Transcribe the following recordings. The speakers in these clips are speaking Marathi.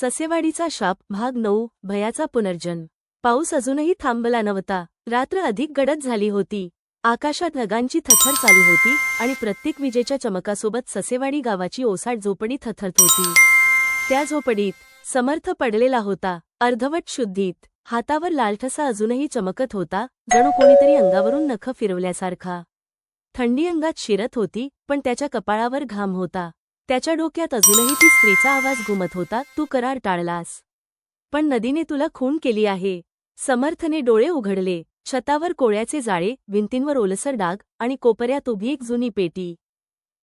ससेवाडीचा शाप भाग नऊ भयाचा पुनर्जन्म. पाऊस अजूनही थांबला नव्हता. रात्र अधिक गडद झाली होती. आकाशात ढगांची थथर चालू होती आणि प्रत्येक विजेच्या चमकासोबत ससेवाडी गावाची ओसाट झोपडी थथरत होती. त्या झोपडीत समर्थ पडलेला होता. अर्धवट शुद्धीत. हातावर लालठसा अजूनही चमकत होता जणू कोणीतरी अंगावरून नख फिरवल्यासारखा. थंडी अंगात शिरत होती पण त्याच्या कपाळावर घाम होता. त्याच्या डोक्यात अजूनही ती स्त्रीचा आवाज घुमत होता तू करार टाळलास. पण नदीने तुला खून केली आहे. समर्थने डोळे उघडले. छतावर कोळ्याचे जाळे भिंतींवर ओलसर डाग आणि कोपऱ्यात उभी एक जुनी पेटी.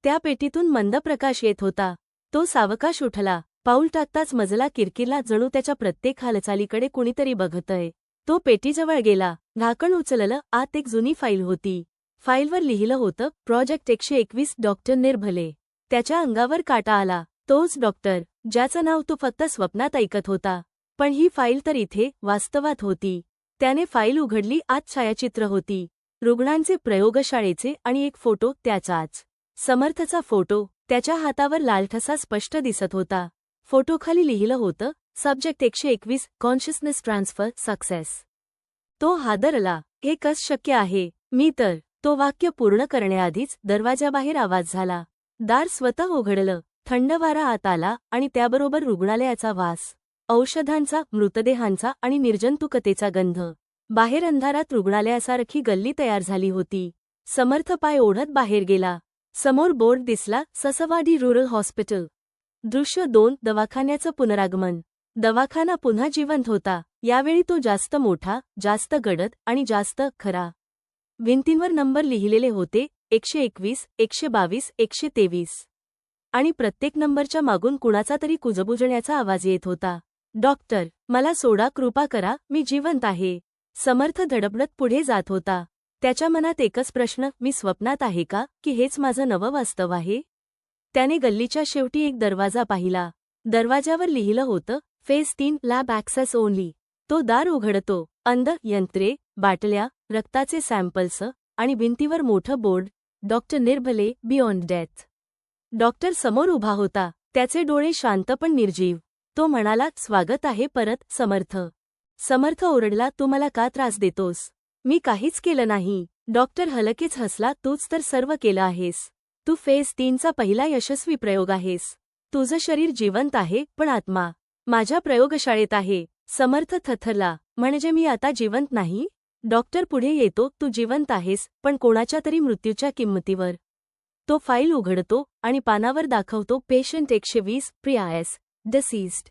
त्या पेटीतून मंद प्रकाश येत होता. तो सावकाश उठला. पाऊल टाकताच मजला किरकिरला जणू त्याच्या प्रत्येक हालचालीकडे कुणीतरी बघतय. तो पेटीजवळ गेला. झाकण उचललं आत एक जुनी फाईल होती. फाईलवर लिहिलं होतं प्रोजेक्ट एकशे एकवीस डॉक्टर निर्भले. त्याच्या अंगावर काटा आला. तोच डॉक्टर ज्याचं नाव तो फक्त स्वप्नात ऐकत होता. पण ही फाईल तर इथे वास्तवात होती. त्याने फाईल उघडली आत छायाचित्र होती. रुग्णांचे प्रयोगशाळेचे आणि एक फोटो त्याचाच. समर्थचा फोटो त्याच्या हातावर लालठसा स्पष्ट दिसत होता. फोटोखाली लिहिलं होतं सब्जेक्ट एकशे एकवीस कॉन्शियसनेस ट्रान्सफर सक्सेस. तो हादरला. हे कस शक्य आहे? मी तर. तो वाक्य पूर्ण करण्याआधीच दरवाजाबाहेर आवाज झाला. दार स्वतः उघडलं थंड वारा आत आला आणि त्याबरोबर रुग्णालयाचा वास औषधांचा मृतदेहांचा आणि निर्जंतुकतेचा गंध. बाहेर अंधारात रुग्णालयासारखी गल्ली तयार झाली होती. समर्थ पाय ओढत बाहेर गेला. समोर बोर्ड दिसला ससवाडी रुरल हॉस्पिटल. दृश्य दोन दवाखान्याचं पुनरागमन. दवाखाना पुन्हा जिवंत होता. यावेळी तो जास्त मोठा जास्त गडद आणि जास्त खरा. भिंतींवर नंबर लिहिलेले होते एकशे एकवीस एकशे बावीस एकशे तेवीस. आणि प्रत्येक नंबरच्या मागून कुणाचा तरी कुजबुजण्याचा आवाज येत होता. डॉक्टर मला सोडा कृपा करा मी जिवंत आहे. समर्थ धडपडत पुढे जात होता. त्याच्या मनात एकच प्रश्न मी स्वप्नात आहे का की हेच माझं नवं वास्तव आहे? त्याने गल्लीच्या शेवटी एक दरवाजा पाहिला. दरवाजावर लिहिलं होतं फेस तीन लॅब ॲक्सेस ओनली तो दार उघडतो. अंध यंत्रे बाटल्या रक्ताचे सॅम्पल्स आणि भिंतीवर मोठं board doctor Nirbhale beyond death. Doctor समोर उभा होता. त्याचे डोळे शांत पण निर्जीव. तो म्हणाला स्वागत आहे परत समर्थ. समर्थ ओरडला तू मला का त्रास देतोस? मी काहीच केलं नाही. डॉक्टर हलकेच हसला तूच तर सर्व केलं आहेस. तू फेस तीनचा पहिला यशस्वी प्रयोग आहेस. तुझं शरीर जिवंत आहे पण आत्मा. माझ्या प्रयोगशाळेत आहे. समर्थ थथरला म्हणजे मी आता जिवंत नाही? डॉक्टर पुढे येतो तू जिवंत आहेस पण कोणाच्या तरी मृत्यूच्या किंमतीवर तो फाईल उघडतो आणि पानावर दाखवतो पेशंट एकशे वीस प्रियाएस डिसीज्ड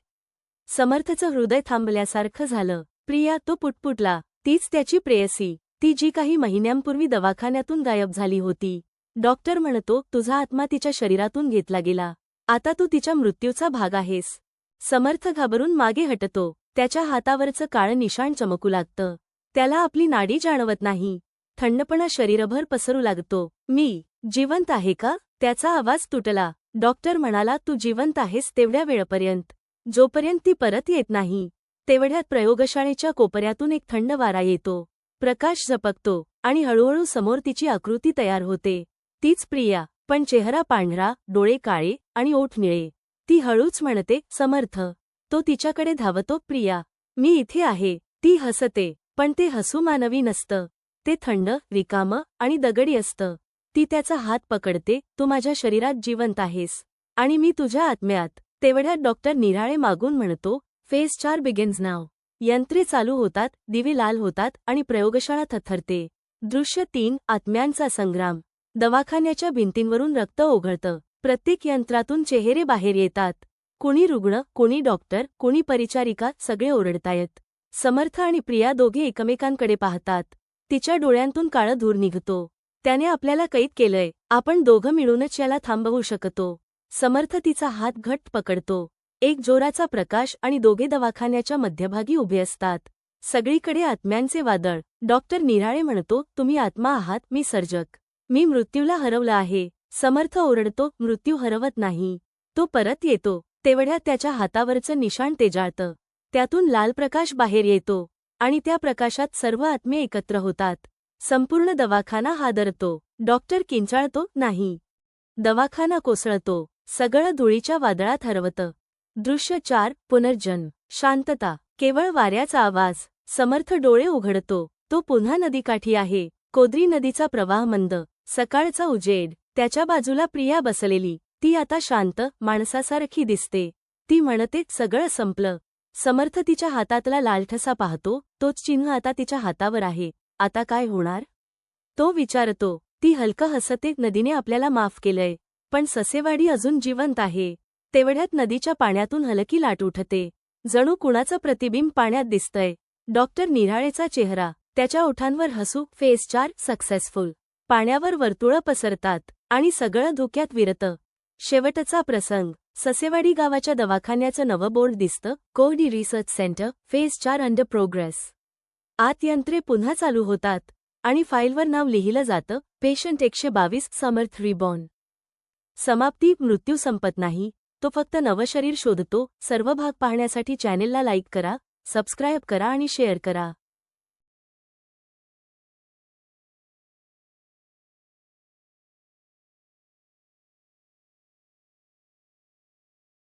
समर्थचं हृदय थांबल्यासारखं झालं. प्रिया तो पुटपुटला तीच त्याची प्रेयसी. ती जी काही महिन्यांपूर्वी दवाखान्यातून गायब झाली होती डॉक्टर म्हणतो तुझा आत्मा तिच्या शरीरातून घेतला गेला. आता तू तिच्या मृत्यूचा भाग आहेस समर्थ घाबरून मागे हटतो. त्याच्या हातावरचं काळं निशाण चमकू लागतं. त्याला आपली नाडी जाणवत नाही. थंडपणा शरीरभर पसरू लागतो. मी जिवंत आहे का? त्याचा आवाज तुटला. डॉक्टर म्हणाला तू जिवंत आहेस तेवढ्या वेळपर्यंत. जोपर्यंत ती परत येत नाही तेवढ्यात प्रयोगशाळेच्या कोपऱ्यातून एक थंड वारा येतो. प्रकाश झपकतो आणि हळूहळू समोर तिची आकृती तयार होते. तीच प्रिया पण चेहरा पांढरा डोळे काळे आणि ओठ निळे. ती हळूच म्हणते समर्थ. तो तिच्याकडे धावतो प्रिया मी इथे आहे. ती हसते. पण ते हसू मानवी नसतं. ते थंड रिकामं आणि दगडी असतं. ती त्याचा हात पकडते तू माझ्या शरीरात जिवंत आहेस. आणि मी तुझ्या आत्म्यात. तेवढ्यात डॉक्टर निराळे मागून म्हणतो फेस चार बिगिन्स नाव. यंत्रे चालू होतात दिवे लाल होतात आणि प्रयोगशाळा थथरते दृश्य तीन आत्म्यांचा संग्राम. दवाखान्याच्या भिंतींवरून रक्त ओघळतं. प्रत्येक यंत्रातून चेहरे बाहेर येतात. कुणी रुग्ण कुणी डॉक्टर कुणी परिचारिका सगळे ओरडतायत. समर्थ आणि प्रिया दोघे एकमेकांकडे पाहतात. तिच्या डोळ्यांतून काळं धूर निघतो. त्याने आपल्याला कैद केलंय. आपण दोघं मिळूनच याला थांबवू शकतो. समर्थ तिचा हात घट्ट पकडतो. एक जोराचा प्रकाश आणि दोघे दवाखान्याच्या मध्यभागी उभे असतात. सगळीकडे आत्म्यांचे वादळ. डॉक्टर निराळे म्हणतो तुम्ही आत्मा आहात मी सर्जक. मी मृत्यूला हरवलं आहे. समर्थ ओरडतो मृत्यू हरवत नाही. तो परत येतो. तेवढ्या त्याच्या हातावरचं निशाण तेजाळतं त्यातून लाल प्रकाश बाहेर येतो आणि त्या प्रकाशात सर्व आत्मे एकत्र होतात. संपूर्ण दवाखाना हादरतो डॉक्टर किंचाळतो नाही. दवाखाना कोसळतो. सगळं धुळीच्या वादळात हरवतं. दृश्य चार पुनर्जन्म. शांतता. केवळ वाऱ्याचा आवाज. समर्थ डोळे उघडतो. तो पुन्हा नदीकाठी आहे. कोद्री नदीचा प्रवाह मंद. सकाळचा उजेड. त्याच्या बाजूला प्रिया बसलेली. ती आता शांत माणसासारखी दिसते. ती म्हणते सगळं संपलं. समर्थ तिच्या हातातला लालठसा पाहतो तोच चिन्ह आता तिच्या हातावर आहे. आता काय होणार? तो विचारतो ती हलकं हसते नदीने आपल्याला माफ केलंय. पण ससेवाडी अजून जिवंत आहे. तेवढ्यात नदीच्या पाण्यातून हलकी लाट उठते. जणू कुणाचं प्रतिबिंब पाण्यात दिसतंय. डॉक्टर निराळेचा चेहरा. त्याच्या ओठांवर हसू फेस चार सक्सेसफुल. पाण्यावर वर्तुळं पसरतात आणि सगळं धोक्यात विरतं. शेवटचा प्रसंग. ससेवाडी गावाच्या दवाखान्याचं नवं बोर्ड दिसतं. Kodi research centre. फेज चार अंडर प्रोग्रेस. आत यंत्रे पुन्हा चालू होतात. आणि फाईलवर नाव लिहिलं जातं. पेशंट एकशे बावीस. समर्थ रिबॉर्न. समाप्ती. मृत्यू संपत नाही. तो फक्त नवं शरीर शोधतो. सर्व भाग पाहण्यासाठी चॅनेलला लाईक करा. सबस्क्राईब करा आणि शेअर करा.